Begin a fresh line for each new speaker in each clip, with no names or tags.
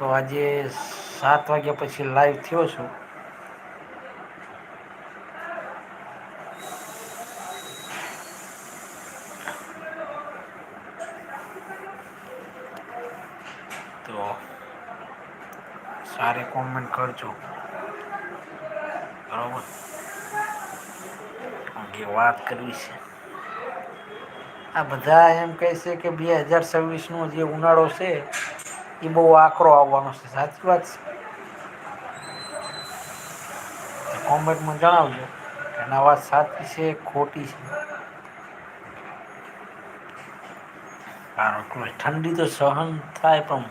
તો આજે સાત વાગ્યા પછી લાઈવ થયો છું. તો સારી કોમેન્ટ કરજો. બરાબર? જે વાત કરવી છે. આ બધા એમ કહે છે કે બે હજાર છવ્વીસનો જે ઉનાળો છે એ બહુ આકરો આવવાનો છે સાચી વાત છે કોમેન્ટમાં જણાવજો કે આ વાત સાચી છે ખોટી છે કારણ ઠંડી તો સહન થાય પણ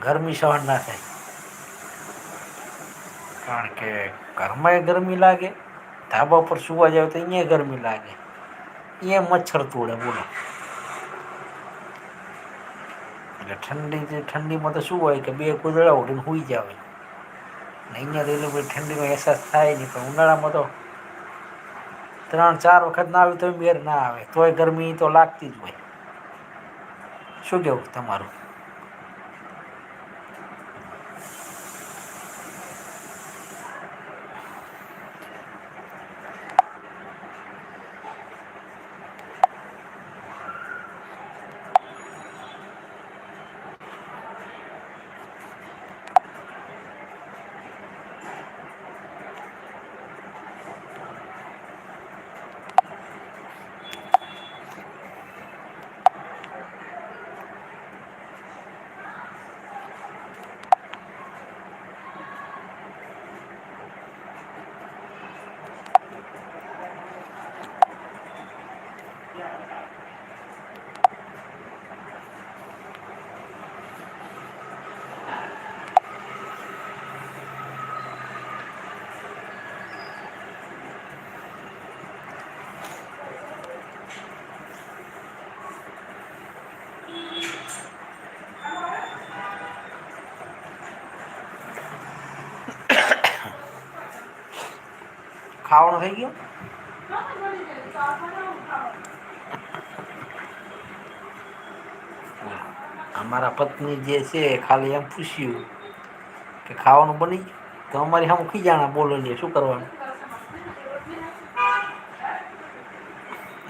ગરમી સહન ના થાય કારણ કે ઘરમાં ગરમી લાગે ધાબા પર સુવા જાવ તો અહીંયા ગરમી લાગે અહીંયા મચ્છર તોડે બોલો એટલે ઠંડી ઠંડીમાં તો શું હોય કે બે કુદળા ઉઠીને સૂઈ જાવે ને અહીંયા તો એ ઠંડીનો અહેસાસ થાય નહીં, પણ ઉનાળામાં તો ત્રણ, ચાર વખત ના આવી તો મેર ના આવે. તોય ગરમી તો લાગતી જ હોય. શું કહેવું તમારું? ખાવાનું થઈ ગયું? અમારા પત્ની જે છે ખાલી એમ પૂછ્યું કે ખાવાનું બની ગયું. તો અમારી સામે ખીજાણા બોલો લે શું કરવાનું?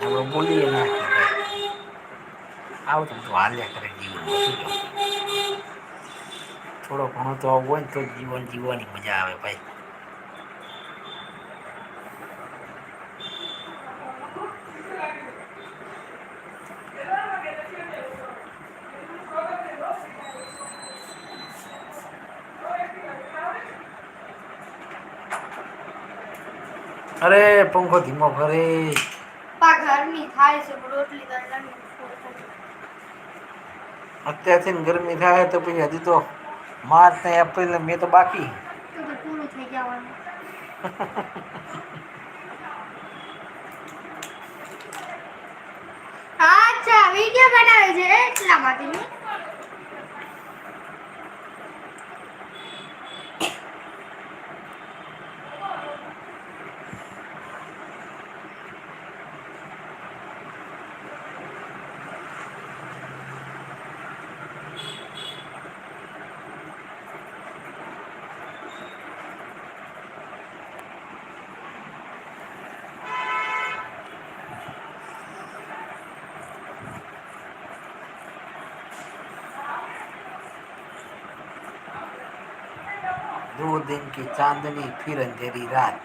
આપણે બોલીએ ના આવું તો હાલ્યા કરે જીવન. થોડો ઘણો તો આવું હોય ને તો જીવન જીવવાની મજા આવે ભાઈ. અરે પંખો ધીમો ફરે
પા ગરમી થાય છે રોટલી
અત્યારથી ને ગરમી થાય તો પછી હજી તો માર્ચ ને એપ્રિલ ને મે તો બાકી.
પૂરું થઈ જવાનું. અચ્છા વિડિયો બનાવે છે એટલા માટે નહીં
दो दिन की चांदनी फिर अंधेरी रात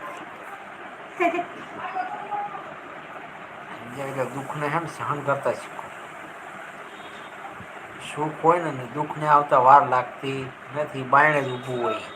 સમજાય કે દુઃખને હે ને સહન કરતા શીખો સુખ હોય ને ને દુઃખને આવતા વાર લાગતી નથી બાયણે જ ઊભું હોય
હાય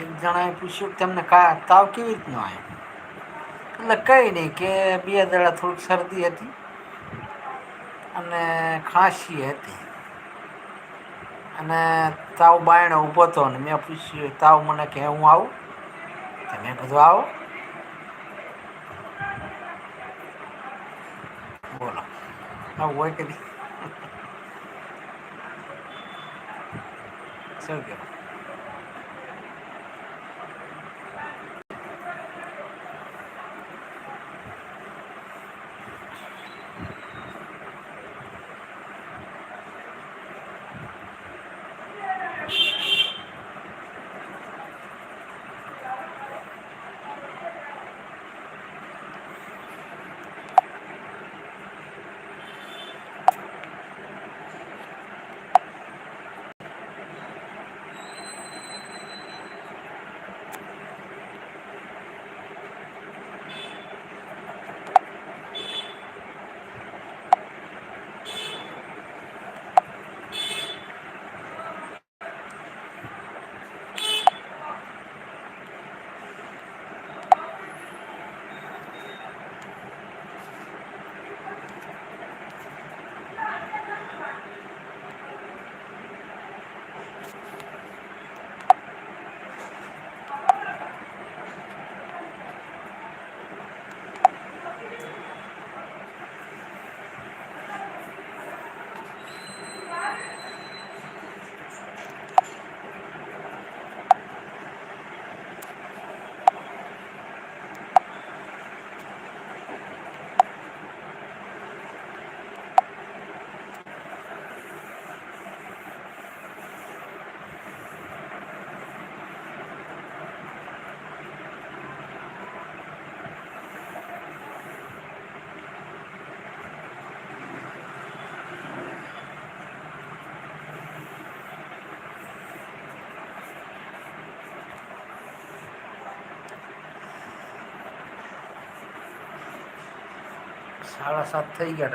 એક જણાએ પૂછ્યું તમને કા તાવ કેવી રીતનો આવ્યો? એટલે કંઈ નહીં કે બે દડા થોડીક શરદી હતી અને ખાંસી હતી. અને તાવ બાયણે ઊભો હતો ને મેં પૂછ્યું, તાવ મને કે હું આવું? તમે બધું આવો. બોલો. આવું હોય કે નહીં શું કહેવું સાડા સાત થઈ ગયા